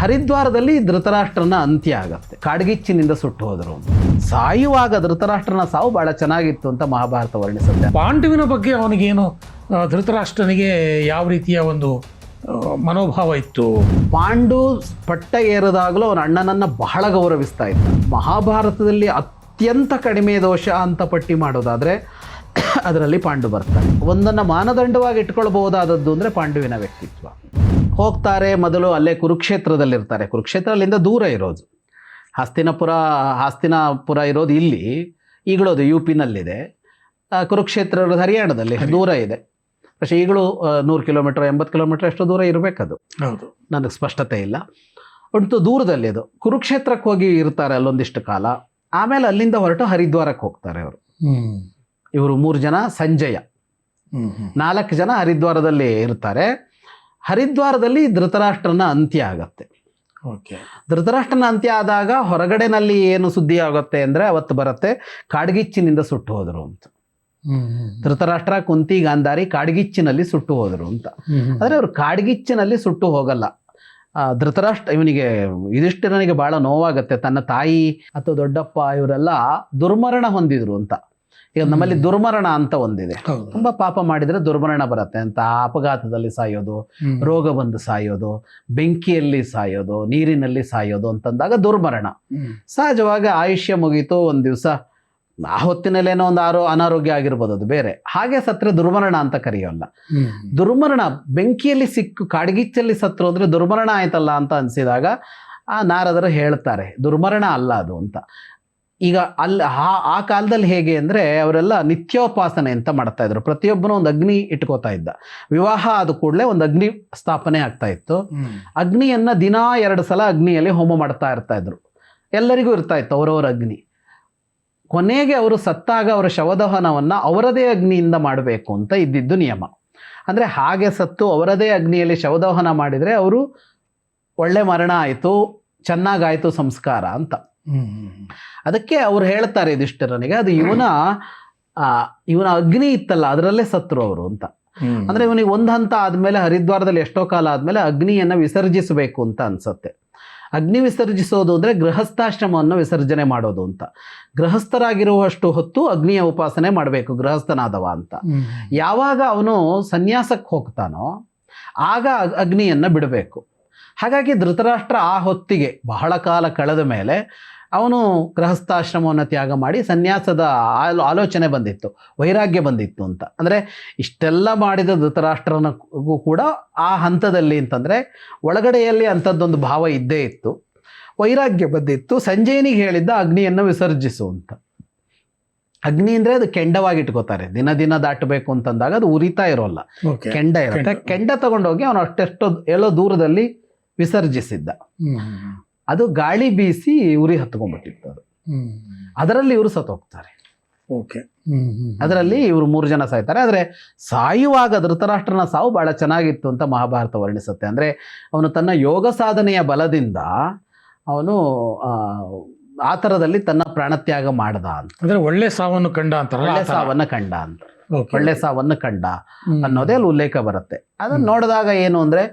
ಹರಿದ್ವಾರದಲ್ಲಿ ಧೃತರಾಷ್ಟ್ರನ ಅಂತ್ಯ ಆಗತ್ತೆ. ಕಾಡ್ಗಿಚ್ಚಿನಿಂದ ಸುಟ್ಟು ಹೋದರು. ಸಾಯುವಾಗ ಧೃತರಾಷ್ಟ್ರನ ಸಾವು ಬಹಳ ಚೆನ್ನಾಗಿತ್ತು ಅಂತ ಮಹಾಭಾರತ ವರ್ಣಿಸುತ್ತೆ. ಪಾಂಡುವಿನ ಬಗ್ಗೆ ಅವನಿಗೇನು ಧೃತರಾಷ್ಟ್ರನಿಗೆ ಯಾವ ರೀತಿಯ ಒಂದು ಮನೋಭಾವ ಇತ್ತು? ಪಾಂಡು ಪಟ್ಟ ಏರಿದಾಗಲೂ ಅವನ ಅಣ್ಣನನ್ನ ಬಹಳ ಗೌರವಿಸ್ತಾ ಇದ್ದ. ಮಹಾಭಾರತದಲ್ಲಿ ಅತ್ಯಂತ ಕಡಿಮೆ ದೋಷ ಅಂತ ಪಟ್ಟಿ ಮಾಡೋದಾದ್ರೆ ಅದರಲ್ಲಿ ಪಾಂಡು ಬರ್ತಾನೆ. ಒಂದನ್ನು ಮಾನದಂಡವಾಗಿ ಇಟ್ಕೊಳ್ಬಹುದಾದದ್ದು ಅಂದರೆ ಪಾಂಡುವಿನ ವ್ಯಕ್ತಿತ್ವ. ಹೋಗ್ತಾರೆ ಮೊದಲು ಅಲ್ಲೇ ಕುರುಕ್ಷೇತ್ರದಲ್ಲಿರ್ತಾರೆ ಕುರುಕ್ಷೇತ್ರ ಅಲ್ಲಿಂದ ದೂರ ಇರೋದು ಹಸ್ತಿನಪುರ ಹಸ್ತಿನಾಪುರ ಇರೋದು ಇಲ್ಲಿ ಈಗಲೂ ಅದು ಯು ಪಿನಲ್ಲಿದೆ ಆ, ಕುರುಕ್ಷೇತ್ರ ಇರೋದು ಹರಿಯಾಣದಲ್ಲಿ ದೂರ ಇದೆ പക്ഷേ ಈಗಲೂ ನೂರು ಕಿಲೋಮೀಟರ್ ಎಂಬತ್ತು ಕಿಲೋಮೀಟರ್ ಎಷ್ಟು ದೂರ ಇರಬೇಕದು ಹೌದು ನನಗೆ ಸ್ಪಷ್ಟತೆ ಇಲ್ಲ ಒಟ್ಟು ದೂರದಲ್ಲಿ ಅದು ಕುರುಕ್ಷೇತ್ರಕ್ಕೆ ಹೋಗಿ ಇರ್ತಾರೆ ಅಲ್ಲೊಂದಿಷ್ಟು ಕಾಲ ಆಮೇಲೆ ಅಲ್ಲಿಂದ ಹೊರಟು ಹರಿದ್ವಾರಕ್ಕೆ ಹೋಗ್ತಾರೆ ಅವರು ಹ್ಮ್ ಇವರು ಮೂರು ಜನ ಸಂಜಯ ಹ್ಮ್ ಹ್ಮ್ ನಾಲ್ಕು ಜನ ಹರಿದ್ವಾರದಲ್ಲಿ ಇರ್ತಾರೆ ಹರಿದ್ವಾರದಲ್ಲಿ ಧೃತರಾಷ್ಟ್ರನ ಅಂತ್ಯ ಆಗತ್ತೆ. ಓಕೆ. ಧೃತರಾಷ್ಟ್ರನ ಅಂತ್ಯ ಆದಾಗ ಹೊರಗಡೆನಲ್ಲಿ ಏನು ಸುದ್ದಿ ಆಗುತ್ತೆ ಅಂದರೆ ಅವತ್ತು ಬರುತ್ತೆ ಕಾಡ್ಗಿಚ್ಚಿನಿಂದ ಸುಟ್ಟು ಹೋದರು ಅಂತ. ಧೃತರಾಷ್ಟ್ರ ಕುಂತಿ ಗಾಂಧಾರಿ ಕಾಡ್ಗಿಚ್ಚಿನಲ್ಲಿ ಸುಟ್ಟು ಹೋದರು ಅಂತ. ಆದರೆ ಅವರು ಕಾಡ್ಗಿಚ್ಚಿನಲ್ಲಿ ಸುಟ್ಟು ಹೋಗಲ್ಲ. ಆ, ಧೃತರಾಷ್ಟ್ರ ಇವನಿಗೆ ಯುಧಿಷ್ಠಿರನಿಗೆ ಬಹಳ ನೋವಾಗತ್ತೆ. ತನ್ನ ತಾಯಿ ಅಥವಾ ದೊಡ್ಡಪ್ಪ ಇವರೆಲ್ಲ ದುರ್ಮರಣ ಹೊಂದಿದ್ರು ಅಂತ. ಈಗ ನಮ್ಮಲ್ಲಿ ದುರ್ಮರಣ ಅಂತ ಒಂದಿದೆ. ತುಂಬಾ ಪಾಪ ಮಾಡಿದ್ರೆ ದುರ್ಮರಣ ಬರುತ್ತೆ. ಅಂತ ಅಪಘಾತದಲ್ಲಿ ಸಾಯೋದು. ರೋಗ ಬಂದು ಸಾಯೋದು ಬೆಂಕಿಯಲ್ಲಿ ಸಾಯೋದು ನೀರಿನಲ್ಲಿ ಸಾಯೋದು ಅಂತಂದಾಗ ದುರ್ಮರಣ. ಸಹಜವಾಗಿ ಆಯುಷ್ಯ ಮುಗೀತು ಒಂದು ದಿವಸ ಆ ಹೊತ್ತಿನಲ್ಲೇನೋ ಒಂದು ಆರೋ ಅನಾರೋಗ್ಯ ಆಗಿರ್ಬೋದು ಅದು ಬೇರೆ. ಹಾಗೆ ಸತ್ರೆ ದುರ್ಮರಣ ಅಂತ ಕರೆಯೋಲ್ಲ. ದುರ್ಮರಣ ಬೆಂಕಿಯಲ್ಲಿ ಸಿಕ್ಕು ಕಾಡ್ಗಿಚ್ಚಲ್ಲಿ ಸತ್ರು ಅಂದರೆ ದುರ್ಮರಣ ಆಯ್ತಲ್ಲ ಅಂತ ಅನಿಸಿದಾಗ ಆ ನಾರದರು ಹೇಳ್ತಾರೆ ದುರ್ಮರಣ ಅಲ್ಲ ಅದು ಅಂತ. ಈಗ ಅಲ್ಲಿ ಆ ಆ ಕಾಲದಲ್ಲಿ ಹೇಗೆ ಅಂದರೆ ಅವರೆಲ್ಲ ನಿತ್ಯೋಪಾಸನೆ ಅಂತ ಮಾಡ್ತಾ ಇದ್ರು. ಪ್ರತಿಯೊಬ್ಬನು ಒಂದು ಅಗ್ನಿ ಇಟ್ಕೋತಾ ಇದ್ದ. ವಿವಾಹ ಆದ ಕೂಡಲೇ ಒಂದು ಅಗ್ನಿ ಸ್ಥಾಪನೆ ಆಗ್ತಾ ಇತ್ತು. ಅಗ್ನಿಯನ್ನು ದಿನಾ ಎರಡು ಸಲ ಅಗ್ನಿಯಲ್ಲಿ ಹೋಮ ಮಾಡ್ತಾ ಇರ್ತಾ ಇದ್ರು. ಎಲ್ಲರಿಗೂ ಇರ್ತಾ ಇತ್ತು ಅವರವರ ಅಗ್ನಿ. ಕೊನೆಗೆ ಅವರು ಸತ್ತಾಗ ಅವರ ಶವದಹನವನ್ನು ಅವರದೇ ಅಗ್ನಿಯಿಂದ ಮಾಡಬೇಕು ಅಂತ ಇದ್ದಿದ್ದು ನಿಯಮ. ಅಂದರೆ ಹಾಗೆ ಸತ್ತು ಅವರದೇ ಅಗ್ನಿಯಲ್ಲಿ ಶವದಹನ ಮಾಡಿದರೆ ಅವರು ಒಳ್ಳೆ ಮರಣ ಆಯಿತು ಚೆನ್ನಾಗಾಯಿತು ಸಂಸ್ಕಾರ ಅಂತ. ಅದಕ್ಕೆ ಅವ್ರು ಹೇಳ್ತಾರೆ ಇದಿಷ್ಟರನಿಗೆ ಅದು ಇವನ ಇವನ ಅಗ್ನಿ ಇತ್ತಲ್ಲ, ಅದರಲ್ಲೇ ಸತ್ರು ಅವರು ಅಂತ. ಅಂದ್ರೆ ಇವನಿಗೆ ಒಂದು ಹಂತ ಆದಮೇಲೆ ಹರಿದ್ವಾರದಲ್ಲಿ ಎಷ್ಟೋ ಕಾಲ ಆದಮೇಲೆ ಅಗ್ನಿಯನ್ನ ವಿಸರ್ಜಿಸಬೇಕು ಅಂತ ಅನ್ಸತ್ತೆ. ಅಗ್ನಿ ವಿಸರ್ಜಿಸೋದು ಅಂದರೆ ಗೃಹಸ್ಥಾಶ್ರಮವನ್ನು ವಿಸರ್ಜನೆ ಮಾಡೋದು ಅಂತ. ಗೃಹಸ್ಥರಾಗಿರುವಷ್ಟು ಹೊತ್ತು ಅಗ್ನಿಯ ಉಪಾಸನೆ ಮಾಡಬೇಕು, ಗೃಹಸ್ಥನಾದವ ಅಂತ. ಯಾವಾಗ ಅವನು ಸನ್ಯಾಸಕ್ಕೆ ಹೋಗ್ತಾನೋ, ಆಗ ಅಗ್ನಿಯನ್ನು ಬಿಡಬೇಕು. ಹಾಗಾಗಿ ಧೃತರಾಷ್ಟ್ರ ಆ ಹೊತ್ತಿಗೆ, ಬಹಳ ಕಾಲ ಕಳೆದ ಮೇಲೆ ಅವನು ಗೃಹಸ್ಥಾಶ್ರಮವನ್ನು ತ್ಯಾಗ ಮಾಡಿ ಸನ್ಯಾಸದ ಆಲೋ ಆಲೋಚನೆ ಬಂದಿತ್ತು ವೈರಾಗ್ಯ ಬಂದಿತ್ತು ಅಂತ. ಅಂದರೆ ಇಷ್ಟೆಲ್ಲ ಮಾಡಿದ ಧೃತರಾಷ್ಟ್ರನಿಗೂ ಕೂಡ ಆ ಹಂತದಲ್ಲಿ ಅಂತಂದರೆ ಒಳಗಡೆಯಲ್ಲಿ ಅಂಥದ್ದೊಂದು ಭಾವ ಇದ್ದೇ ಇತ್ತು. ವೈರಾಗ್ಯ ಬಂದಿತ್ತು ಸಂಜಯನಿಗೆ ಹೇಳಿದ್ದ ಅಗ್ನಿಯನ್ನು ವಿಸರ್ಜಿಸು ಅಂತ. ಅಗ್ನಿ ಅಂದರೆ ಅದು ಕೆಂಡವಾಗಿ ಇಟ್ಕೋತಾರೆ ದಿನ ದಿನ ದಾಟಬೇಕು ಅಂತಂದಾಗ ಅದು ಉರಿತಾ ಇರೋಲ್ಲ. ಕೆಂಡ ಇರುತ್ತೆ. ಕೆಂಡ. ತಗೊಂಡೋಗಿ ಅವನು ಅಷ್ಟೆಷ್ಟು ಎಲ್ಲೋ ದೂರದಲ್ಲಿ ವಿಸರ್ಜಿಸಿದ್ದ. ಅದು ಗಾಳಿ ಬೀಸಿ ಉರಿ ಹತ್ಕೊಂಡ್ಬಿಟ್ಟಿತ್ತು ಅದು. ಅದರಲ್ಲಿ ಇವರು ಸತ್ತೋಗ್ತಾರೆ ಓಕೆ. ಅದರಲ್ಲಿ ಇವರು ಮೂರು ಜನ ಸಾಯ್ತಾರೆ. ಆದರೆ ಸಾಯುವಾಗ ಧೃತರಾಷ್ಟ್ರನ ಸಾವು ಬಹಳ ಚೆನ್ನಾಗಿತ್ತು ಅಂತ ಮಹಾಭಾರತ ವರ್ಣಿಸುತ್ತೆ. ಅಂದರೆ ಅವನು ತನ್ನ ಯೋಗ ಸಾಧನೆಯ ಬಲದಿಂದ ಅವನು ಆ, ಥರದಲ್ಲಿ ತನ್ನ ಪ್ರಾಣತ್ಯಾಗ ಮಾಡ್ದ ಅಂತ. ಅಂದ್ರೆ ಒಳ್ಳೆ ಸಾವನ್ನು ಕಂಡ ಅಂತ ಒಳ್ಳೆ ಸಾವನ್ನು ಕಂಡ ಅಂತ. ಒಳ್ಳೆ ಸಾವನ್ನು ಕಂಡ. ಅನ್ನೋದೇ ಅಲ್ಲಿ ಉಲ್ಲೇಖ ಬರುತ್ತೆ. ಅದನ್ನು ನೋಡಿದಾಗ ಏನು ಅಂದರೆ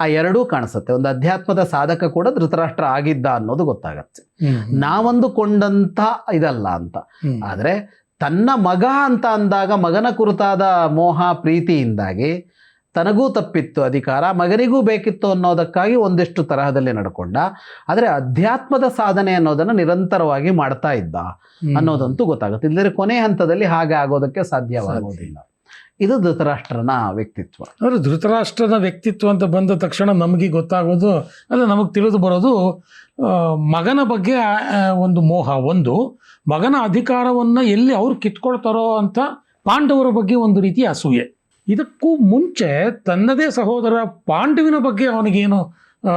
ಆ ಎರಡೂ ಕಾಣಿಸುತ್ತೆ. ಒಂದು ಅಧ್ಯಾತ್ಮದ ಸಾಧಕ ಕೂಡ ಧೃತರಾಷ್ಟ್ರ ಆಗಿದ್ದ ಅನ್ನೋದು ಗೊತ್ತಾಗತ್ತೆ. ನಾವಂದುಕೊಂಡಂಥ ಇದಲ್ಲ ಅಂತ. ಆದರೆ ತನ್ನ ಮಗ ಅಂತ ಅಂದಾಗ ಮಗನ ಕುರಿತಾದ ಮೋಹ ಪ್ರೀತಿಯಿಂದಾಗಿ ತನಗೂ ತಪ್ಪಿತ್ತು ಅಧಿಕಾರ ಮಗನಿಗೂ ಬೇಕಿತ್ತು ಅನ್ನೋದಕ್ಕಾಗಿ ಒಂದಿಷ್ಟು ತರಹದಲ್ಲಿ ನಡ್ಕೊಂಡ. ಆದರೆ ಅಧ್ಯಾತ್ಮದ ಸಾಧನೆ ಅನ್ನೋದನ್ನು ನಿರಂತರವಾಗಿ ಮಾಡ್ತಾ ಇದ್ದ. ಅನ್ನೋದಂತೂ ಗೊತ್ತಾಗುತ್ತೆ. ಇಲ್ಲದ್ರೆ ಕೊನೆ ಹಂತದಲ್ಲಿ ಹಾಗೆ ಆಗೋದಕ್ಕೆ ಸಾಧ್ಯವಾಗೋದಿಲ್ಲ. ಇದು ಧೃತರಾಷ್ಟ್ರನ ವ್ಯಕ್ತಿತ್ವ. ಅವರು ಧೃತರಾಷ್ಟ್ರದ ವ್ಯಕ್ತಿತ್ವ ಅಂತ ಬಂದ ತಕ್ಷಣ ನಮಗೆ ಗೊತ್ತಾಗೋದು, ಅಂದರೆ ನಮಗೆ ತಿಳಿದು ಬರೋದು ಮಗನ ಬಗ್ಗೆ ಒಂದು ಮೋಹ. ಒಂದು, ಮಗನ ಅಧಿಕಾರವನ್ನು ಎಲ್ಲಿ ಅವ್ರು ಕಿತ್ಕೊಳ್ತಾರೋ ಅಂತ ಪಾಂಡವರ ಬಗ್ಗೆ ಒಂದು ರೀತಿಯ ಅಸೂಯೆ. ಇದಕ್ಕೂ ಮುಂಚೆ ತನ್ನದೇ ಸಹೋದರ ಪಾಂಡವಿನ ಬಗ್ಗೆ ಅವನಿಗೇನು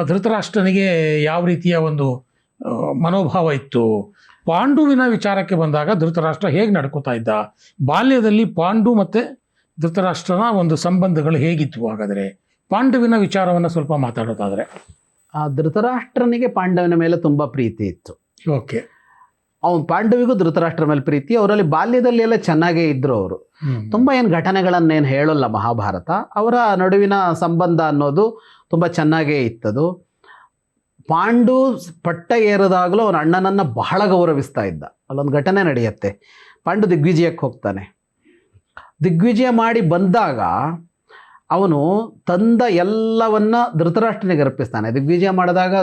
ಧೃತರಾಷ್ಟ್ರನಿಗೆ ಯಾವ ರೀತಿಯ ಒಂದು ಮನೋಭಾವ ಇತ್ತು? ಪಾಂಡುವಿನ ವಿಚಾರಕ್ಕೆ ಬಂದಾಗ ಧೃತರಾಷ್ಟ್ರ ಹೇಗೆ ನಡ್ಕೋತಾ ಇದ್ದ? ಬಾಲ್ಯದಲ್ಲಿ ಪಾಂಡು ಮತ್ತು ಧೃತರಾಷ್ಟ್ರನ ಒಂದು ಸಂಬಂಧಗಳು ಹೇಗಿತ್ತು ಹಾಗಾದರೆ? ಪಾಂಡವಿನ ವಿಚಾರವನ್ನು ಸ್ವಲ್ಪ ಮಾತಾಡೋದಾದರೆ. ಆ ಧೃತರಾಷ್ಟ್ರನಿಗೆ ಪಾಂಡವನ ಮೇಲೆ ತುಂಬ ಪ್ರೀತಿ ಇತ್ತು. ಓಕೆ. ಅವನು ಪಾಂಡವಿಗೂ ಧೃತರಾಷ್ಟ್ರ ಮೇಲೆ ಪ್ರೀತಿ ಅವರಲ್ಲಿ ಬಾಲ್ಯದಲ್ಲಿ ಎಲ್ಲ ಚೆನ್ನಾಗೇ ಇದ್ದರು ಅವರು. ತುಂಬ ಏನು ಘಟನೆಗಳನ್ನೇನು ಹೇಳೋಲ್ಲ ಮಹಾಭಾರತ ಅವರ ನಡುವಿನ ಸಂಬಂಧ ಅನ್ನೋದು ತುಂಬ ಚೆನ್ನಾಗೇ ಇತ್ತದು. ಪಾಂಡು ಪಟ್ಟ ಏರಿದಾಗಲೂ ಅವನ ಅಣ್ಣನನ್ನು ಬಹಳ ಗೌರವಿಸ್ತಾ ಇದ್ದ. ಅಲ್ಲೊಂದು ಘಟನೆ ನಡೆಯುತ್ತೆ. ಪಾಂಡು ದಿಗ್ವಿಜಯಕ್ಕೆ ಹೋಗ್ತಾನೆ. ದಿಗ್ವಿಜಯ ಮಾಡಿ ಬಂದಾಗ ಅವನು ತಂದ ಎಲ್ಲವನ್ನ ಧೃತರಾಷ್ಟ್ರನಿಗೆ ಅರ್ಪಿಸ್ತಾನೆ. ದಿಗ್ವಿಜಯ ಮಾಡಿದಾಗ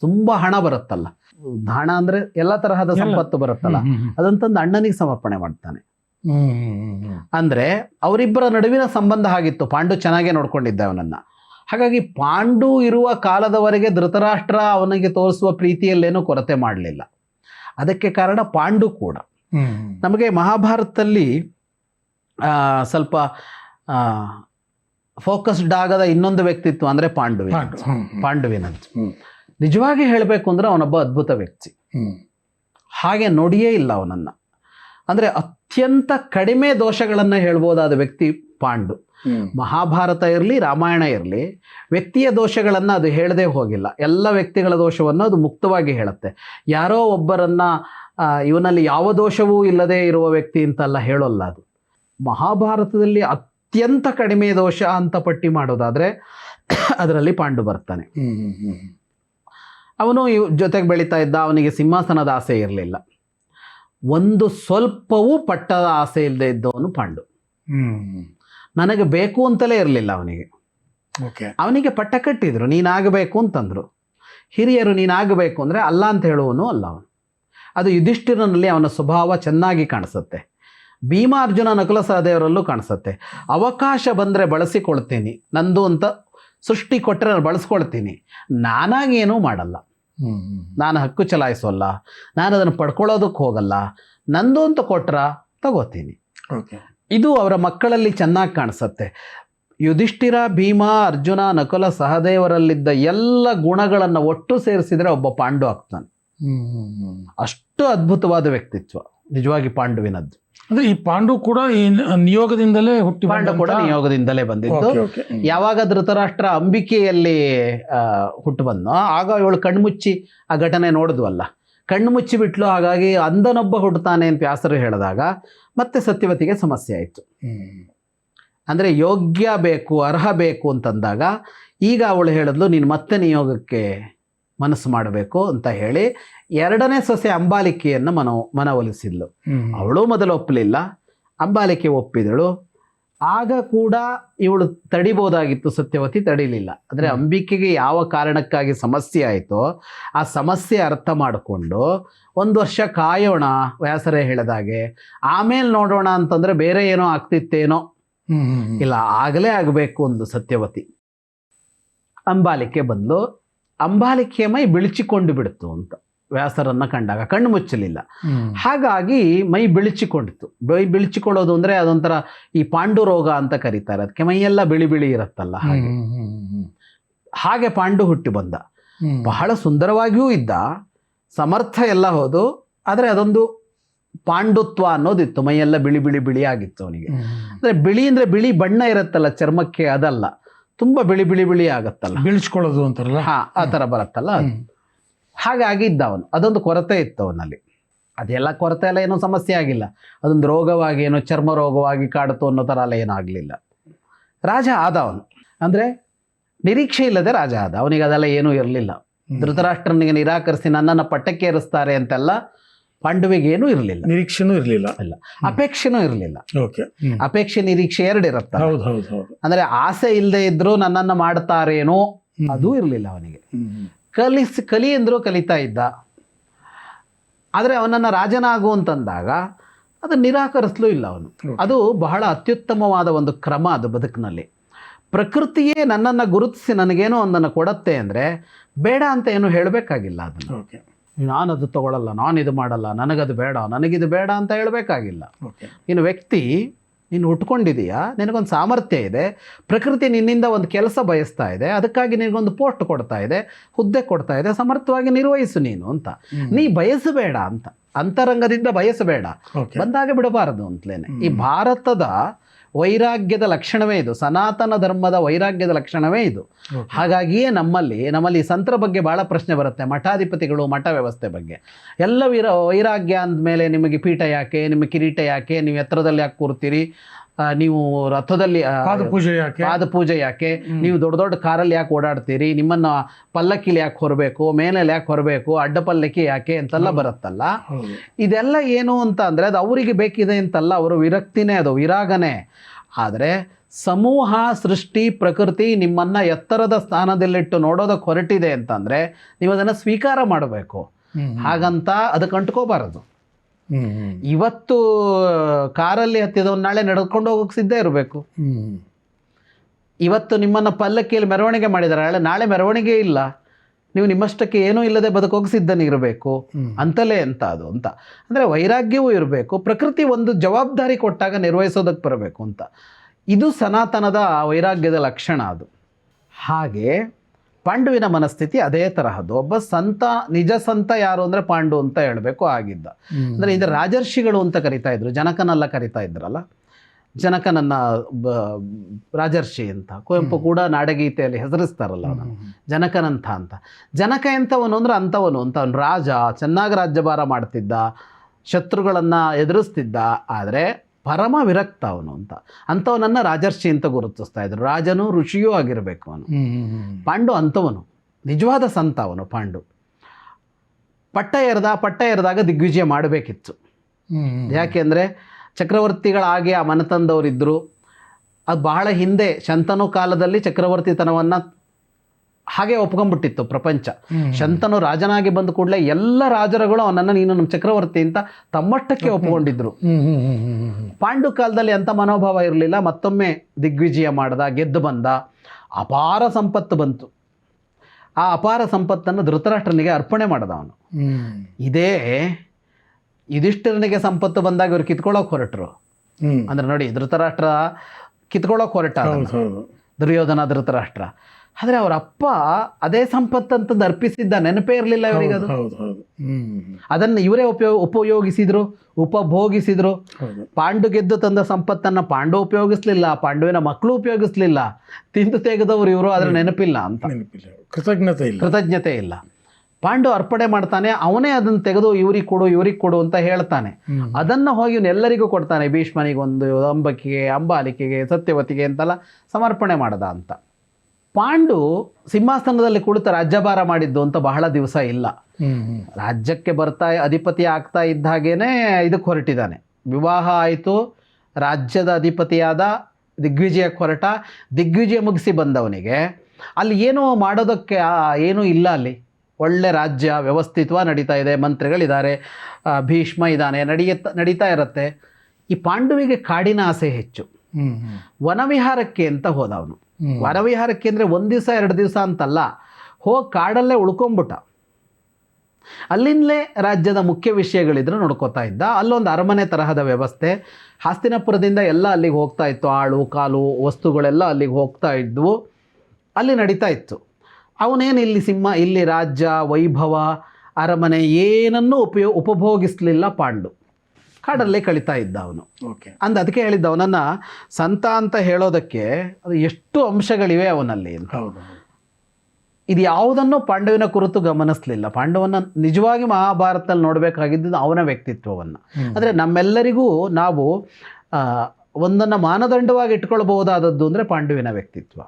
ತುಂಬ ಹಣ ಬರುತ್ತಲ್ಲ. ಹಣ ಅಂದರೆ ಎಲ್ಲ ತರಹದ ಸಂಪತ್ತು ಬರುತ್ತಲ್ಲ. ಅದನ್ನ ತಂದು ಅಣ್ಣನಿಗೆ ಸಮರ್ಪಣೆ ಮಾಡ್ತಾನೆ. ಅಂದರೆ ಅವರಿಬ್ಬರ ನಡುವಿನ ಸಂಬಂಧ ಆಗಿತ್ತು. ಪಾಂಡು ಚೆನ್ನಾಗೇ ನೋಡ್ಕೊಂಡಿದ್ದ ಅವನನ್ನ. ಹಾಗಾಗಿ ಪಾಂಡು ಇರುವ ಕಾಲದವರೆಗೆ ಧೃತರಾಷ್ಟ್ರ ಅವನಿಗೆ ತೋರಿಸುವ ಪ್ರೀತಿಯಲ್ಲೇನೂ ಕೊರತೆ ಮಾಡಲಿಲ್ಲ. ಅದಕ್ಕೆ ಕಾರಣ ಪಾಂಡು ಕೂಡ. ನಮಗೆ ಮಹಾಭಾರತದಲ್ಲಿ ಸ್ವಲ್ಪ ಫೋಕಸ್ಡ್ ಆಗದ ಇನ್ನೊಂದು ವ್ಯಕ್ತಿತ್ವ ಅಂದರೆ ಪಾಂಡುವಿನ. ಪಾಂಡು, ಹ್ಮ್, ಹ್ಮ್, ಪಾಂಡುವಿನದ್ದು ಹ್ಮ್. ನಿಜವಾಗಿ ಹೇಳಬೇಕು ಅಂದ್ರೆ ಅವನೊಬ್ಬ ಅದ್ಭುತ ವ್ಯಕ್ತಿ. ಹಾಗೆ ನೋಡಿಯೇ ಇಲ್ಲ ಅವನನ್ನು. ಅಂದರೆ ಅತ್ಯಂತ ಕಡಿಮೆ ದೋಷಗಳನ್ನು ಹೇಳ್ಬೋದಾದ ವ್ಯಕ್ತಿ ಪಾಂಡು. ಮಹಾಭಾರತ ಇರಲಿ ರಾಮಾಯಣ ಇರಲಿ ವ್ಯಕ್ತಿಯ ದೋಷಗಳನ್ನು ಅದು ಹೇಳದೇ ಹೋಗಿಲ್ಲ. ಎಲ್ಲ ವ್ಯಕ್ತಿಗಳ ದೋಷವನ್ನು ಅದು ಮುಕ್ತವಾಗಿ ಹೇಳುತ್ತೆ. ಯಾರೋ ಒಬ್ಬರನ್ನ ಇವನಲ್ಲಿ ಯಾವ ದೋಷವೂ ಇಲ್ಲದೆ ಇರುವ ವ್ಯಕ್ತಿ ಅಂತೆಲ್ಲ ಹೇಳೋಲ್ಲ ಅದು. ಮಹಾಭಾರತದಲ್ಲಿ ಅತ್ಯಂತ ಕಡಿಮೆ ದೋಷ ಅಂತ ಪಟ್ಟಿ ಮಾಡೋದಾದರೆ ಅದರಲ್ಲಿ ಪಾಂಡು ಬರ್ತಾನೆ. ಅವನು ಇವ್ ಜೊತೆಗೆ ಬೆಳೀತಾ ಇದ್ದ ಅವನಿಗೆ ಸಿಂಹಾಸನದ ಆಸೆ ಇರಲಿಲ್ಲ. ಒಂದು ಸ್ವಲ್ಪವೂ ಪಟ್ಟದ ಆಸೆ ಇಲ್ಲದೆ ಇದ್ದವನು ಪಾಂಡು. ನನಗೆ ಬೇಕು ಅಂತಲೇ ಇರಲಿಲ್ಲ ಅವನಿಗೆ. ಓಕೆ. ಅವನಿಗೆ ಪಟ್ಟ ಕಟ್ಟಿದ್ರು ನೀನಾಗಬೇಕು ಅಂತಂದರು. ಹಿರಿಯರು ನೀನಾಗಬೇಕು ಅಂದರೆ ಅಲ್ಲ ಅಂತ ಹೇಳುವನು ಅಲ್ಲ ಅವನು. ಅದು ಯುಧಿಷ್ಠಿರನಲ್ಲಿ ಅವನ ಸ್ವಭಾವ ಚೆನ್ನಾಗಿ ಕಾಣಿಸುತ್ತೆ. ಭೀಮಾರ್ಜುನ ನಕುಲ ಸಹದೇವರಲ್ಲೂ ಕಾಣಿಸುತ್ತೆ. ಅವಕಾಶ ಬಂದರೆ ಬಳಸಿಕೊಳ್ತೀನಿ. ನಂದು ಅಂತ ಸೃಷ್ಟಿ ಕೊಟ್ಟರೆ ನಾನು ಬಳಸ್ಕೊಳ್ತೀನಿ. ನಾನಾಗೇನೂ ಮಾಡಲ್ಲ. ನಾನು ಹಕ್ಕು ಚಲಾಯಿಸೋಲ್ಲ. ನಾನು ಅದನ್ನು ಪಡ್ಕೊಳ್ಳೋದಕ್ಕೆ ಹೋಗಲ್ಲ. ನಂದು ಅಂತ ಕೊಟ್ರ ತಗೋತೀನಿ. ಓಕೆ. ಇದು ಅವರ ಮಕ್ಕಳಲ್ಲಿ ಚೆನ್ನಾಗಿ ಕಾಣಿಸುತ್ತೆ. ಯುಧಿಷ್ಠಿರ ಭೀಮ ಅರ್ಜುನ ನಕುಲ ಸಹದೇವರಲ್ಲಿದ್ದ ಎಲ್ಲ ಗುಣಗಳನ್ನು ಒಟ್ಟು ಸೇರಿಸಿದರೆ ಒಬ್ಬ ಪಾಂಡು ಆಗ್ತಾನೆ. ಅಷ್ಟು ಅದ್ಭುತವಾದ ವ್ಯಕ್ತಿತ್ವ. ನಿಜವಾಗಿ ಪಾಂಡುವಿನದ್ದು. ಅಂದ್ರೆ ಈ ಪಾಂಡು ಕೂಡ ಈ ನಿಯೋಗದಿಂದಲೇ ಹುಟ್ಟಿ ಪಾಂಡು ಕೂಡ ನಿಯೋಗದಿಂದಲೇ ಬಂದಿದ್ದು. ಯಾವಾಗ ಧೃತರಾಷ್ಟ್ರ ಅಂಬಿಕೆಯಲ್ಲಿ ಹುಟ್ಟು ಬಂದೋ ಆಗ ಇವಳು ಕಣ್ಮುಚ್ಚಿ ಆ ಘಟನೆ ನೋಡಿದ್ವಲ್ಲ. ಕಣ್ಣು ಮುಚ್ಚಿ ಬಿಟ್ಲು ಹಾಗಾಗಿ ಅಂದನೊಬ್ಬ ಹುಡ್ತಾನೆ ಅಂತ ವ್ಯಾಸರು ಹೇಳಿದಾಗ ಮತ್ತೆ ಸತ್ಯವತಿಗೆ ಸಮಸ್ಯೆ ಆಯಿತು. ಅಂದರೆ ಯೋಗ್ಯ ಬೇಕು ಅರ್ಹ ಬೇಕು ಅಂತಂದಾಗ ಈಗ ಅವಳು ಹೇಳಿದ್ಲು ನೀನು ಮತ್ತೆ ನಿಯೋಗಕ್ಕೆ ಮನಸ್ಸು ಮಾಡಬೇಕು ಅಂತ ಹೇಳಿ ಎರಡನೇ ಸೊಸೆ ಅಂಬಾಲಿಕೆಯನ್ನು ಮನ ಮನವೊಲಿಸಿದ್ಲು. ಅವಳು ಮೊದಲು ಒಪ್ಪಲಿಲ್ಲ. ಅಂಬಾಲಿಕೆ ಒಪ್ಪಿದಳು. ಆಗ ಕೂಡ ಇವಳು ತಡಿಬೋದಾಗಿತ್ತು ಸತ್ಯವತಿ ತಡಿಲಿಲ್ಲ. ಅಂದರೆ. ಅಂಬಿಕೆಗೆ ಯಾವ ಕಾರಣಕ್ಕಾಗಿ ಸಮಸ್ಯೆ ಆಯಿತೋ ಆ ಸಮಸ್ಯೆ ಅರ್ಥ ಮಾಡಿಕೊಂಡು ಒಂದು ವರ್ಷ ಕಾಯೋಣ ವ್ಯಾಸರೇ ಹೇಳಿದಾಗೆ ಆಮೇಲೆ ನೋಡೋಣ ಅಂತಂದರೆ ಬೇರೆ ಏನೋ ಆಗ್ತಿತ್ತೇನೋ. ಇಲ್ಲ ಆಗಲೇ ಆಗಬೇಕು ಒಂದು ಸತ್ಯವತಿ. ಅಂಬಾಲಿಕೆ ಬಂದು ಅಂಬಾಲಿಕೆಯ ಮೈ ಬಿಳಿಚಿಕೊಂಡು ಬಿಡ್ತು ಅಂತ ವ್ಯಾಸರನ್ನ ಕಂಡಾಗ. ಕಣ್ಣು ಮುಚ್ಚಲಿಲ್ಲ. ಹಾಗಾಗಿ ಮೈ ಬಿಳಿಚಿಕೊಂಡಿತ್ತು. ಮೈ ಬಿಳಿಚಿಕೊಳ್ಳೋದು ಅಂದರೆ ಅದೊಂಥರ ಈ ಪಾಂಡು ರೋಗ ಅಂತ ಕರೀತಾರೆ. ಅದಕ್ಕೆ ಮೈಯೆಲ್ಲ ಬಿಳಿ ಬಿಳಿ ಇರುತ್ತಲ್ಲ ಹಾಗೆ. ಹಾಗೆ ಪಾಂಡು ಹುಟ್ಟಿ ಬಂದ. ಬಹಳ ಸುಂದರವಾಗಿಯೂ ಇದ್ದ. ಸಮರ್ಥ ಎಲ್ಲ ಹೋದು. ಆದರೆ ಅದೊಂದು ಪಾಂಡುತ್ವ ಅನ್ನೋದಿತ್ತು. ಮೈಯೆಲ್ಲ ಬಿಳಿ ಬಿಳಿ ಬಿಳಿ ಆಗಿತ್ತು ಅವನಿಗೆ. ಅಂದರೆ ಬಿಳಿ ಅಂದರೆ ಬಿಳಿ ಬಣ್ಣ ಇರುತ್ತಲ್ಲ ಚರ್ಮಕ್ಕೆ ಅದಲ್ಲ. ತುಂಬ ಬಿಳಿ ಬಿಳಿ ಬಿಳಿ ಆಗುತ್ತಲ್ಲ. ಬೀಳ್ಸ್ಕೊಳ್ಳೋದು ಅಂತಾರಲ್ಲ? ಹಾ ಆ ಥರ ಬರುತ್ತಲ್ಲ ಅದು. ಹಾಗಾಗಿ ಇದ್ದ ಅವನು ಅದೊಂದು ಕೊರತೆ ಇತ್ತು ಅವನಲ್ಲಿ ಅದೆಲ್ಲ ಕೊರತೆ ಎಲ್ಲ ಏನೂ ಸಮಸ್ಯೆ ಆಗಿಲ್ಲ. ಅದೊಂದು ರೋಗವಾಗಿ ಏನೋ ಚರ್ಮ ರೋಗವಾಗಿ ಕಾಡುತ್ತು ಅನ್ನೋ ಥರ ಎಲ್ಲ ಏನೂ ಆಗಲಿಲ್ಲ. ರಾಜ ಆದ ಅವನು ಅಂದರೆ ನಿರೀಕ್ಷೆ ಇಲ್ಲದೆ ರಾಜ ಆದ. ಅವನಿಗೆ ಅದೆಲ್ಲ ಏನೂ ಇರಲಿಲ್ಲ. ಧೃತರಾಷ್ಟ್ರನಿಗೆ ನಿರಾಕರಿಸಿ ನನ್ನನ್ನು ಪಟ್ಟಕ್ಕೆ ಏರಿಸ್ತಾರೆ ಅಂತೆಲ್ಲ ಪಾಂಡವಿಗೆ ಏನೂ ಇರಲಿಲ್ಲ. ನಿರೀಕ್ಷೆನೂ ಇಲ್ಲ. ಅಪೇಕ್ಷೆನೂ ಇರಲಿಲ್ಲ. ಓಕೆ. ಅಪೇಕ್ಷೆ ನಿರೀಕ್ಷೆ ಎರಡು ಇರುತ್ತಲ್ಲ ಹೌದು ಹೌದು ಹೌದು. ಅಂದರೆ ಆಸೆ ಇಲ್ಲದೆ ಇದ್ರೂ ನನ್ನನ್ನು ಮಾಡ್ತಾರೇನೋ ಅದು ಇರಲಿಲ್ಲ ಅವನಿಗೆ. ಕಲಿಸಿ ಕಲಿ ಅಂದರೂ ಕಲಿತಾ ಇದ್ದ. ಆದರೆ ಅವನನ್ನು ರಾಜನಾಗು ಅಂತಂದಾಗ ಅದು ನಿರಾಕರಿಸಲೂ ಇಲ್ಲ ಅವನು. ಅದು ಬಹಳ ಅತ್ಯುತ್ತಮವಾದ ಒಂದು ಕ್ರಮ ಅದು ಬದುಕಿನಲ್ಲಿ. ಪ್ರಕೃತಿಯೇ ನನ್ನನ್ನು ಗುರುತಿಸಿ ನನಗೇನೋ ಒಂದನ್ನು ಕೊಡತ್ತೆ ಅಂದರೆ ಬೇಡ ಅಂತ ಏನು ಹೇಳಬೇಕಾಗಿಲ್ಲ ಅದನ್ನು. ಓಕೆ. ನಾನು ಅದು ತಗೊಳ್ಳಲ್ಲ ನಾನು ಇದು ಮಾಡಲ್ಲ ನನಗದು ಬೇಡ ನನಗಿದು ಬೇಡ ಅಂತ ಹೇಳಬೇಕಾಗಿಲ್ಲ. ಇನ್ನು ವ್ಯಕ್ತಿ ನೀನು ಉಟ್ಕೊಂಡಿದೀಯಾ? ನಿನಗೊಂದು ಸಾಮರ್ಥ್ಯ ಇದೆ. ಪ್ರಕೃತಿ ನಿನ್ನಿಂದ ಒಂದು ಕೆಲಸ ಬಯಸ್ತಾ ಇದೆ. ಅದಕ್ಕಾಗಿ ನಿನಗೊಂದು ಪೋಸ್ಟ್ ಕೊಡ್ತಾ ಇದೆ ಹುದ್ದೆ ಕೊಡ್ತಾ ಇದೆ ಸಮರ್ಥವಾಗಿ ನಿರ್ವಹಿಸು ನೀನು ಅಂತ. ನೀ ಬಯಸಬೇಡ ಅಂತ. ಅಂತರಂಗದಿಂದ ಬಯಸಬೇಡ. ಬಂದಾಗ ಬಿಡಬಾರದು ಅಂತಲೇನೆ. ಈ ಭಾರತದ ವೈರಾಗ್ಯದ ಲಕ್ಷಣವೇ ಇದು. ಸನಾತನ ಧರ್ಮದ ವೈರಾಗ್ಯದ ಲಕ್ಷಣವೇ ಇದು. ಹಾಗಾಗಿಯೇ ನಮ್ಮಲ್ಲಿ ನಮ್ಮಲ್ಲಿ ಸಂತರ ಬಗ್ಗೆ ಭಾಳ ಪ್ರಶ್ನೆ ಬರುತ್ತೆ. ಮಠಾಧಿಪತಿಗಳು ಮಠ ವ್ಯವಸ್ಥೆ ಬಗ್ಗೆ. ಎಲ್ಲ ವೀರ ವೈರಾಗ್ಯ ಅಂದಮೇಲೆ ನಿಮಗೆ ಪೀಠ ಯಾಕೆ ನಿಮಗೆ ಕಿರೀಟ ಯಾಕೆ ನೀವು ಎತ್ತರದಲ್ಲಿ ಯಾಕೆ ಕೂರ್ತೀರಿ? ನೀವು ರಥದಲ್ಲಿ ಪೂಜೆ ಯಾಕೆ? ಪಾದ ಪೂಜೆ ಯಾಕೆ ನೀವು ದೊಡ್ಡ ದೊಡ್ಡ ಕಾರಲ್ಲಿ ಯಾಕೆ ಓಡಾಡ್ತೀರಿ? ನಿಮ್ಮನ್ನ ಪಲ್ಲಕ್ಕಿಲಿ ಯಾಕೆ ಹೊರಬೇಕು? ಮೇಲಲ್ಲಿ ಯಾಕೆ ಹೊರಬೇಕು? ಅಡ್ಡ ಪಲ್ಲಕ್ಕಿ ಯಾಕೆ ಅಂತೆಲ್ಲ ಬರುತ್ತಲ್ಲ. ಇದೆಲ್ಲ ಏನು ಅಂತ ಅಂದರೆ ಅದು ಅವರಿಗೆ ಬೇಕಿದೆ ಅಂತಲ್ಲ ಅವರು ವಿರಕ್ತಿನೇ ಅದು ವಿರಾಗನೇ. ಆದರೆ ಸಮೂಹ ಸೃಷ್ಟಿ ಪ್ರಕೃತಿ ನಿಮ್ಮನ್ನು ಎತ್ತರದ ಸ್ಥಾನದಲ್ಲಿಟ್ಟು ನೋಡೋದಕ್ಕೆ ಹೊರಟಿದೆ ಅಂತಂದರೆ ನೀವು ಅದನ್ನು ಸ್ವೀಕಾರ ಮಾಡಬೇಕು. ಹಾಗಂತ ಅದಕ್ಕೆ ಅಂಟ್ಕೋಬಾರದು ಇವತ್ತು ಕಾರಲ್ಲಿ ಹತ್ತಿದವನು ನಾಳೆ ನಡೆದುಕೊಂಡು ಹೋಗೋಕೆ ಸಿದ್ಧ ಇರಬೇಕು. ಇವತ್ತು ನಿಮ್ಮನ್ನು ಪಲ್ಲಕ್ಕಿಯಲ್ಲಿ ಮೆರವಣಿಗೆ ಮಾಡಿದ್ದಾರೆ ನಾಳೆ ನಾಳೆ ಮೆರವಣಿಗೆ ಇಲ್ಲ. ನೀವು ನಿಮ್ಮಷ್ಟಕ್ಕೆ ಏನೂ ಇಲ್ಲದೆ ಬದುಕೋಗಿ ಸಿದ್ಧನಿರಬೇಕು. ಅಂತಲೇ ಅಂತ ಅದು ಅಂತ. ಅಂದರೆ ವೈರಾಗ್ಯವೂ ಇರಬೇಕು. ಪ್ರಕೃತಿ ಒಂದು ಜವಾಬ್ದಾರಿ ಕೊಟ್ಟಾಗ ನಿರ್ವಹಿಸೋದಕ್ಕೆ ಬರಬೇಕು ಅಂತ. ಇದು ಸನಾತನದ ವೈರಾಗ್ಯದ ಲಕ್ಷಣ ಅದು. ಹಾಗೆ ಪಾಂಡುವಿನ ಮನಸ್ಥಿತಿ ಅದೇ ತರಹದ್ದು. ಒಬ್ಬ ಸಂತ ನಿಜ ಸಂತ ಯಾರು ಅಂದರೆ ಪಾಂಡು ಅಂತ ಹೇಳಬೇಕು ಆಗಿದ್ದ. ಅಂದ್ರೆ ಇದು ರಾಜರ್ಷಿಗಳು ಅಂತ ಕರಿತಾ ಇದ್ರು. ಜನಕನೆಲ್ಲ ಕರಿತಾ ಇದ್ರಲ್ಲ. ಜನಕನನ್ನ ಬ ರಾಜರ್ಷಿ ಅಂತ. ಕುವೆಂಪು ಕೂಡ ನಾಡಗೀತೆಯಲ್ಲಿ ಹೆಸರಿಸ್ತಾರಲ್ಲ ಜನಕನಂತ ಜನಕನಂಥ ಅಂತ. ಜನಕ ಎಂಥವನು ಅಂದ್ರೆ ಅಂಥವನು. ಅಂತ ಅವನು ರಾಜ ಚೆನ್ನಾಗಿ ರಾಜ್ಯಭಾರ ಮಾಡ್ತಿದ್ದ ಶತ್ರುಗಳನ್ನು ಎದುರಿಸ್ತಿದ್ದ. ಆದರೆ ಪರಮ ವಿರಕ್ತ ಅವನು ಅಂತ. ಅಂಥವನನ್ನು ರಾಜರ್ಷಿ ಅಂತ ಗುರುತಿಸ್ತಾ ಇದ್ರು. ರಾಜನು ಋಷಿಯೂ ಆಗಿರಬೇಕು ಅವನು. ಪಾಂಡು ಅಂಥವನು. ನಿಜವಾದ ಸಂತ ಅವನು ಪಾಂಡು. ಪಟ್ಟ ಎರೆದ ಪಟ್ಟ ಎರೆದಾಗ ದಿಗ್ವಿಜಯ ಮಾಡಬೇಕಿತ್ತು. ಯಾಕೆಂದರೆ ಚಕ್ರವರ್ತಿಗಳಾಗಿ ಆ ಮನತಂದವರಿದ್ದರು ಅದು ಬಹಳ ಹಿಂದೆ ಶಂತನು ಕಾಲದಲ್ಲಿ ಚಕ್ರವರ್ತಿತನವನ್ನು ಹಾಗೆ ಒಪ್ಕೊಂಡ್ಬಿಟ್ಟಿತ್ತು ಪ್ರಪಂಚ. ಶಂತನು ರಾಜನಾಗಿ ಬಂದ ಕೂಡಲೇ ಎಲ್ಲ ರಾಜರುಗಳು ಅವನನ್ನು ನೀನು ನಮ್ಮ ಚಕ್ರವರ್ತಿ ಅಂತ ತಮ್ಮಷ್ಟಕ್ಕೆ ಒಪ್ಕೊಂಡಿದ್ರು. ಪಾಂಡು ಕಾಲದಲ್ಲಿ ಅಂಥ ಮನೋಭಾವ ಇರಲಿಲ್ಲ ಮತ್ತೊಮ್ಮೆ ದಿಗ್ವಿಜಯ ಮಾಡ್ದ ಗೆದ್ದು ಬಂದ. ಅಪಾರ ಸಂಪತ್ತು ಬಂತು. ಆ ಅಪಾರ ಸಂಪತ್ತನ್ನು ಧೃತರಾಷ್ಟ್ರನಿಗೆ ಅರ್ಪಣೆ ಮಾಡ್ದ ಅವನು. ಇದೇ ಯುಧಿಷ್ಠಿರನಿಗೆ ಸಂಪತ್ತು ಬಂದಾಗ ಇವರು ಕಿತ್ಕೊಳ್ಳೋಕೆ ಹೊರಟರು. ಅಂದ್ರೆ ನೋಡಿ ಧೃತರಾಷ್ಟ್ರ ಕಿತ್ಕೊಳ್ಳೋಕೆ ಹೊರಟ ದುರ್ಯೋಧನ ಧೃತರಾಷ್ಟ್ರ. ಆದರೆ ಅವ್ರ ಅಪ್ಪ ಅದೇ ಸಂಪತ್ತಂತದ್ದು ಅರ್ಪಿಸಿದ್ದ ನೆನಪೇ ಇರಲಿಲ್ಲ ಇವರಿಗೆ ಅದು. ಅದನ್ನು ಇವರೇ ಉಪಯೋಗ ಉಪಯೋಗಿಸಿದ್ರು ಉಪಭೋಗಿಸಿದ್ರು. ಪಾಂಡು ಗೆದ್ದು ತಂದ ಸಂಪತ್ತನ್ನು ಪಾಂಡು ಉಪಯೋಗಿಸ್ಲಿಲ್ಲ ಪಾಂಡುವಿನ ಮಕ್ಕಳು ಉಪಯೋಗಿಸ್ಲಿಲ್ಲ. ತಿಂದು ತೆಗೆದವರು ಇವರು ಅದರ ನೆನಪಿಲ್ಲ ಅಂತ. ನೆನಪಿಲ್ಲ ಕೃತಜ್ಞತೆ ಇಲ್ಲ. ಕೃತಜ್ಞತೆ ಇಲ್ಲ. ಪಾಂಡು ಅರ್ಪಣೆ ಮಾಡ್ತಾನೆ ಅವನೇ ಅದನ್ನು ತೆಗೆದು ಇವ್ರಿಗೆ ಕೊಡು ಇವ್ರಿಗೆ ಕೊಡು ಅಂತ ಹೇಳ್ತಾನೆ. ಅದನ್ನು ಹೋಗಿ ಇವನ್ನೆಲ್ಲರಿಗೂ ಎಲ್ಲರಿಗೂ ಕೊಡ್ತಾನೆ ಭೀಷ್ಮನಿಗೆ ಒಂದು ಅಂಬಕಿಗೆ ಅಂಬಾಲಿಕೆಗೆ ಸತ್ಯವತಿಗೆ ಅಂತೆಲ್ಲ ಸಮರ್ಪಣೆ ಮಾಡ್ದ ಅಂತ. ಪಾಂಡು ಸಿಂಹಾಸನದಲ್ಲಿ ಕುಳಿತ ರಾಜ್ಯಭಾರ ಮಾಡಿದ್ದು ಅಂತ ಬಹಳ ದಿವಸ ಇಲ್ಲ. ರಾಜ್ಯಕ್ಕೆ ಬರ್ತಾ ಅಧಿಪತಿ ಆಗ್ತಾ ಇದ್ದ ಹಾಗೇನೆ ಇದಕ್ಕೆ ಹೊರಟಿದ್ದಾನೆ ವಿವಾಹ ಆಯಿತು ರಾಜ್ಯದ ಅಧಿಪತಿಯಾದ ದಿಗ್ವಿಜಯಕ್ಕೆ ಹೊರಟ ದಿಗ್ವಿಜಯ ಮುಗಿಸಿ ಬಂದವನಿಗೆ ಅಲ್ಲಿ ಏನೋ ಮಾಡೋದಕ್ಕೆ ಏನೂ ಇಲ್ಲ ಅಲ್ಲಿ ಒಳ್ಳೆ ರಾಜ್ಯ ವ್ಯವಸ್ಥಿತ್ವ ನಡೀತಾ ಇದೆ ಮಂತ್ರಿಗಳಿದ್ದಾರೆ ಭೀಷ್ಮ ಇದ್ದಾನೆ ನಡೆಯುತ್ತ ನಡೀತಾ ಇರುತ್ತೆ ಈ ಪಾಂಡುವಿಗೆ ಕಾಡಿನ ಆಸೆ ಹೆಚ್ಚು. ವನವಿಹಾರಕ್ಕೆ ಅಂತ ಹೋದ ಅವನು ಹ್ಮ್. ವನವಿಹಾರಕ್ಕೆ ಅಂದರೆ ಒಂದು ದಿವಸ, ಎರಡು ದಿವಸ ಅಂತಲ್ಲ. ಹೋಗಿ ಕಾಡಲ್ಲೇ ಉಳ್ಕೊಂಬಿಟ್ಟ ಅಲ್ಲಿಂದಲೇ ರಾಜ್ಯದ ಮುಖ್ಯ ವಿಷಯಗಳಿದ್ರೆ ನೋಡ್ಕೋತಾ ಇದ್ದ. ಅಲ್ಲೊಂದು ಅರಮನೆ ತರಹದ ವ್ಯವಸ್ಥೆ. ಹಾಸ್ತಿನಪುರದಿಂದ ಎಲ್ಲ ಅಲ್ಲಿಗೆ ಹೋಗ್ತಾ ಇತ್ತು. ಆಳು, ಕಾಲು, ವಸ್ತುಗಳೆಲ್ಲ ಅಲ್ಲಿಗೆ ಹೋಗ್ತಾ ಇದ್ವು. ಅಲ್ಲಿ ನಡೀತಾ ಇತ್ತು. ಅವನೇನು ಇಲ್ಲಿ ಸಿಂಹ, ಇಲ್ಲಿ ರಾಜ್ಯ, ವೈಭವ, ಅರಮನೆ ಏನನ್ನೂ ಉಪಯೋಗ ಉಪಭೋಗಿಸಲಿಲ್ಲ ಪಾಂಡು. ಕಾಡಲ್ಲೇ ಕಳೀತಾ ಇದ್ದ ಅವನು. ಓಕೆ. ಅಂದ ಅದಕ್ಕೆ ಹೇಳಿದ್ದ ಅವನನ್ನು ಸಂತ ಅಂತ ಹೇಳೋದಕ್ಕೆ ಅದು ಎಷ್ಟು ಅಂಶಗಳಿವೆ ಅವನಲ್ಲಿ ಅಂತ. ಹೌದು. ಇದು ಯಾವುದನ್ನು ಪಾಂಡವಿನ ಕುರಿತು ಗಮನಿಸಲಿಲ್ಲ. ಪಾಂಡವನ ನಿಜವಾಗಿ ಮಹಾಭಾರತದಲ್ಲಿ ನೋಡಬೇಕಾಗಿದ್ದು ಅವನ ವ್ಯಕ್ತಿತ್ವವನ್ನು. ಅಂದರೆ ಆದರೆ ನಮ್ಮೆಲ್ಲರಿಗೂ ನಾವು ಒಂದನ್ನು ಮಾನದಂಡವಾಗಿ ಇಟ್ಕೊಳ್ಬಹುದಾದದ್ದು ಅಂದರೆ ಪಾಂಡುವಿನ ವ್ಯಕ್ತಿತ್ವ.